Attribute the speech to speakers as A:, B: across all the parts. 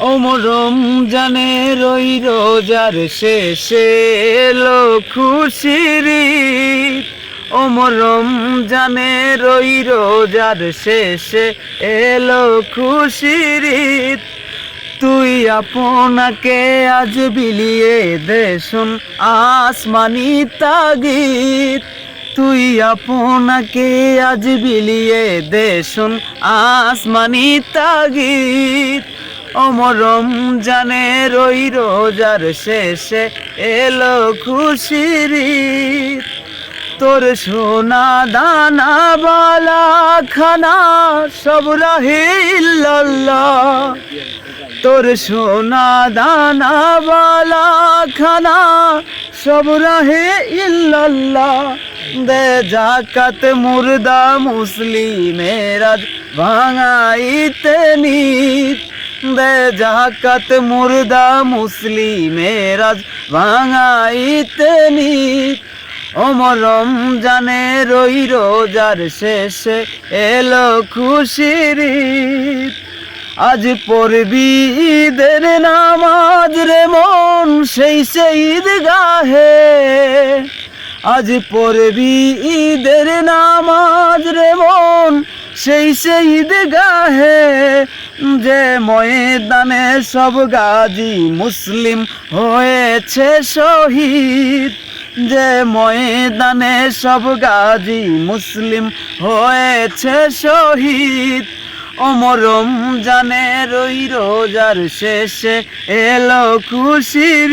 A: অমরম জানে রই রোজার শেষে এলো খুশির অমরম জানে রই রোজার শেষে এলো খুশির তুই আপনাকে আজ বিলিয়ে দেশুন আসমানি তাগিদ। তুই আপনাকে আজ বিলিয়ে দেশুন আসমানি তাগিদ। অমরম জানে রই রোজার শেষে এলো খুশির তোর সোনা দানা বালা খানা সব রাহে ইল্লাল্লাহ তোর সোনা দানা বালা খানা সব রাহে ইল্লাল্লাহ দে জাকাত মুর্দা মুসলিমের ভাঙাইতে নিত দে জাকাত মুর্দা মুসলিমের আজ ভাঙাইতে নিত অমরম জানে রই রোজার শেষে এলো খুশির। আজ পড়বি ঈদের নামাজ রে মন সেই সে ঈদ গাহে আজ পড়বি ঈদের নামাজ রে মন সেই সে ঈদ গাহে যে ময়দানে সব গাজী মুসলিম হয়েছে শহীদ, যে ময়দানে সব গাজী মুসলিম হয়েছে শহীদ অমরম জানে রই রোজার শেষে এলো খুশির।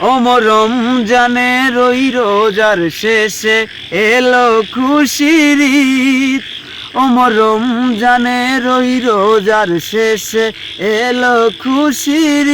A: অমরম জানে রই রোজার শেষে এলো খুশির। অমরম জানে রই রোজার শেষে এলো খুশির।